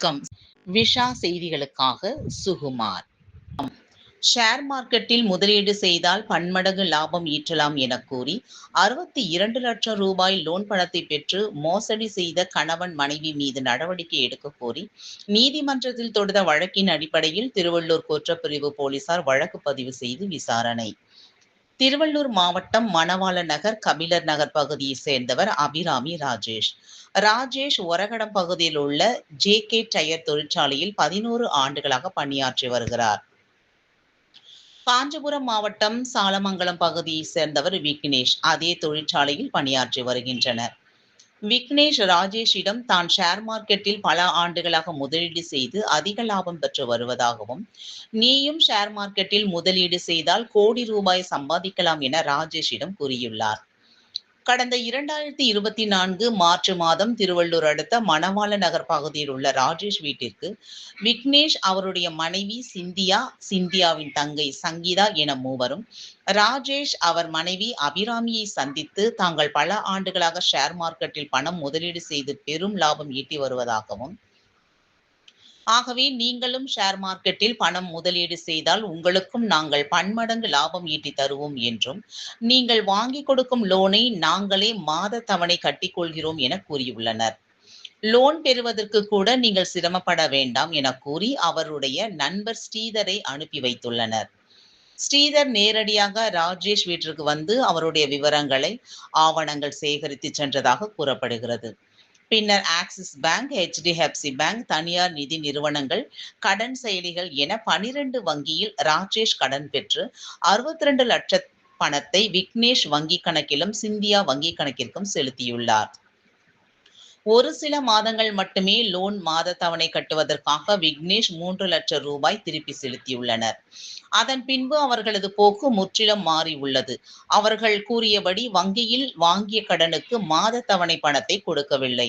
வணக்கம். விஷா செய்திகளுக்காக சுகுமார். ஷேர் மார்க்கெட்டில் முதலீடு செய்தால் பன்மடங்கு லாபம் ஈட்டலாம் என கூறி அறுபத்தி இரண்டு லட்சம் ரூபாய் லோன் பணத்தை பெற்று மோசடி செய்த கணவன் மனைவி மீது நடவடிக்கை எடுக்க கோரி நீதிமன்றத்தில் தொடுத்த வழக்கின் அடிப்படையில் திருவள்ளூர் குற்றப்பிரிவு போலீசார் வழக்கு பதிவு செய்து விசாரணை. திருவள்ளூர் மாவட்டம் மணவாள நகர் கபிலர் நகர் பகுதியை சேர்ந்தவர் அபிராமி ராஜேஷ். ராஜேஷ் ஒரகடம் பகுதியில் உள்ள ஜே கே டயர் தொழிற்சாலையில் பதினோரு ஆண்டுகளாக பணியாற்றி வருகிறார். காஞ்சிபுரம் மாவட்டம் சாலமங்கலம் பகுதியை சேர்ந்தவர் விக்னேஷ். அதே தொழிற்சாலையில் பணியாற்றி வருகின்றனர். விக்னேஷ் ராஜேஷிடம் தான் ஷேர் மார்க்கெட்டில் பல ஆண்டுகளாக முதலீடு செய்து அதிக லாபம் பெற்று வருவதாகவும் நீயும் ஷேர் மார்க்கெட்டில் முதலீடு செய்தால் கோடி ரூபாய் சம்பாதிக்கலாம் என ராஜேஷிடம் கூறியுள்ளார். கடந்த இரண்டாயிரத்தி இருபத்தி நான்கு மார்ச் மாதம் திருவள்ளூர் அடுத்த மணவாள நகர் பகுதியில் உள்ள ராஜேஷ் வீட்டிற்கு விக்னேஷ் அவருடைய மனைவி சிந்தியா சிந்தியாவின் தங்கை சங்கீதா என மூவரும் ராஜேஷ் அவர் மனைவி அபிராமியை சந்தித்து தாங்கள் பல ஆண்டுகளாக ஷேர் மார்க்கெட்டில் பணம் முதலீடு செய்து பெரும் லாபம் ஈட்டி வருவதாகவும் ஆகவே நீங்களும் ஷேர் மார்க்கெட்டில் பணம் முதலீடு செய்தால் உங்களுக்கும் நாங்கள் பன்மடங்கு லாபம் ஈட்டி தருவோம் என்றும் நீங்கள் வாங்கி கொடுக்கும் லோனை நாங்களே மாத தவணை கட்டிக்கொள்கிறோம் என கூறியுள்ளனர். லோன் பெறுவதற்கு கூட நீங்கள் சிரமப்பட வேண்டாம் என கூறி அவருடைய நண்பர் ஸ்ரீதரை அனுப்பி வைத்துள்ளனர். ஸ்ரீதர் நேரடியாக ராஜேஷ் வீட்டிற்கு வந்து அவருடைய விவரங்களை ஆவணங்கள் சேகரித்து சென்றதாக கூறப்படுகிறது. பின்னர் ஆக்சிஸ் பேங்க் ஹெச்டிஎஃப்சி பேங்க் தனியார் நிதி நிறுவனங்கள் கடன் செயலிகள் என பனிரெண்டு வங்கியில் ராஜேஷ் கடன் பெற்று அறுபத்தி ரெண்டு லட்ச பணத்தை விக்னேஷ் வங்கி கணக்கிலும் சிந்தியா வங்கி கணக்கிற்கும் செலுத்தியுள்ளார். ஒரு சில மாதங்கள் மட்டுமே லோன் மாத தவணை கட்டுவதற்காக விக்னேஷ் மூன்று லட்சம் ரூபாய் திருப்பி செலுத்தியுள்ளனர். அதன் பின்பு அவர்களது போக்கு முற்றிலும் மாறி உள்ளது. அவர்கள் கூறியபடி வங்கியில் வாங்கிய கடனுக்கு மாத தவணை பணத்தை கொடுக்கவில்லை.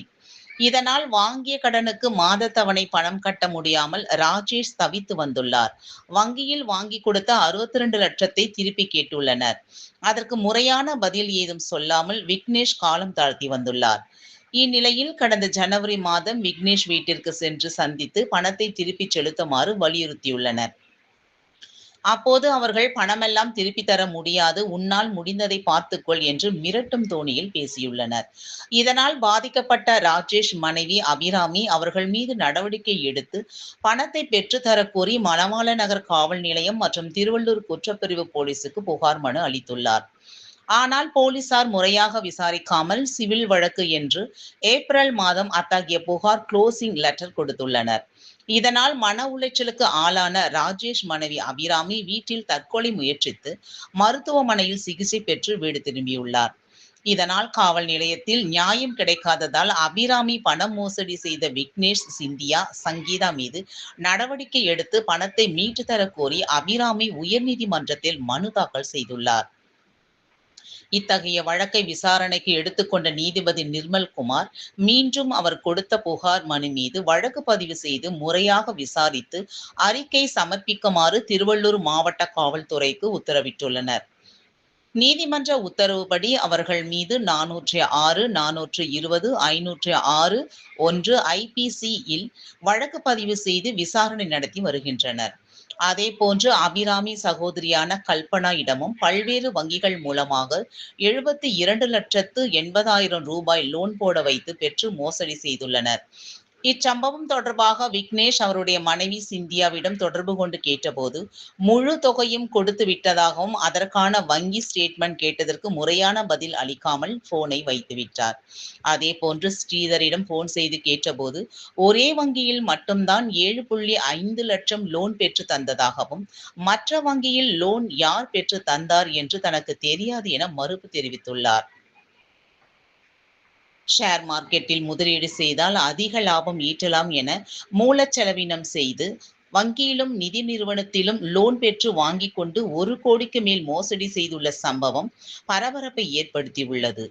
இதனால் வாங்கிய கடனுக்கு மாத தவணை பணம் கட்ட முடியாமல் ராஜேஷ் தவித்து வந்துள்ளார். வங்கியில் வாங்கி கொடுத்த அறுபத்தி ரெண்டு லட்சத்தை திருப்பி கேட்டுள்ளனர். அதற்கு முறையான பதில் ஏதும் சொல்லாமல் விக்னேஷ் காலம் தாழ்த்தி வந்துள்ளார். இந்நிலையில் கடந்த ஜனவரி மாதம் விக்னேஷ் வீட்டிற்கு சென்று சந்தித்து பணத்தை திருப்பி செலுத்துமாறு வலியுறுத்தியுள்ளனர். அப்போது அவர்கள் பணமெல்லாம் திருப்பி தர முடியாது உன்னால் முடிந்ததை பார்த்துக்கொள் என்று மிரட்டும் தோணியில் பேசியுள்ளனர். இதனால் பாதிக்கப்பட்ட ராஜேஷ் மனைவி அபிராமி அவர்கள் மீது நடவடிக்கை எடுத்து பணத்தை பெற்று கோரி மணவாள நகர் காவல் நிலையம் மற்றும் திருவள்ளூர் குற்றப்பிரிவு போலீசுக்கு புகார் மனு அளித்துள்ளார். ஆனால் போலீசார் முறையாக விசாரிக்காமல் சிவில் வழக்கு என்று ஏப்ரல் மாதம் அத்தகைய புகார் க்ளோசிங் லெட்டர் கொடுத்துள்ளனர். இதனால் மன உளைச்சலுக்கு ஆளான ராஜேஷ் மனைவி அபிராமி வீட்டில் தற்கொலை முயற்சித்து மருத்துவமனையில் சிகிச்சை பெற்று வீடு திரும்பியுள்ளார். இதனால் காவல் நிலையத்தில் நியாயம் கிடைக்காததால் அபிராமி பணம் மோசடி செய்த விக்னேஷ் சிந்தியா சங்கீதா மீது நடவடிக்கை எடுத்து பணத்தை மீட்டு தர கோரி அபிராமி உயர்நீதிமன்றத்தில் மனு தாக்கல் செய்துள்ளார். இத்தகைய வழக்கை விசாரணைக்கு எடுத்துக்கொண்ட நீதிபதி நிர்மல் குமார் மீண்டும் அவர் கொடுத்த புகார் மனு மீது வழக்கு பதிவு செய்து முறையாக விசாரித்து அறிக்கை சமர்ப்பிக்குமாறு திருவள்ளூர் மாவட்ட காவல்துறைக்கு உத்தரவிட்டுள்ளனர். நீதிமன்ற உத்தரவுப்படி அவர்கள் மீது நானூற்றி ஆறு நானூற்று இருபது ஐநூற்று ஆறு ஒன்று ஐபிசியில் வழக்கு பதிவு செய்து விசாரணை நடத்தி வருகின்றனர். அதே போன்று அபிராமி சகோதரியான கல்பனா இடமும் பல்வேறு வங்கிகள் மூலமாக எழுபத்தி இரண்டு லட்சத்து எண்பதாயிரம் ரூபாய் லோன் போட வைத்து பெற்று மோசடி செய்துள்ளனர். இச்சம்பவம் தொடர்பாக விக்னேஷ் அவருடைய மனைவி சிந்தியாவிடம் தொடர்பு கொண்டு கேட்டபோது முழு தொகையும் கொடுத்து விட்டதாகவும் அதற்கான வங்கி ஸ்டேட்மெண்ட் கேட்டதற்கு முறையான பதில் அளிக்காமல் போனை வைத்து விட்டார். அதே போன்று ஸ்ரீதரிடம் போன் செய்து கேட்டபோது ஒரே வங்கியில் மட்டும்தான் ஏழு புள்ளி ஐந்து லட்சம் லோன் பெற்று தந்ததாகவும் மற்ற வங்கியில் லோன் யார் பெற்று தந்தார் என்று தனக்கு தெரியாது என மறுப்பு தெரிவித்துள்ளார். ஷேர் மார்க்கெட்டில் முதலீடு செய்தால் அதிக லாபம் ஈட்டலாம் என மூலச்செலவினம் செய்து வங்கியிலும் நிதி நிறுவனத்திலும் லோன் பெற்று வாங்கிக் கொண்டு ஒரு கோடிக்கு மேல் மோசடி செய்துள்ள சம்பவம் பரபரப்பை ஏற்படுத்தியுள்ளது.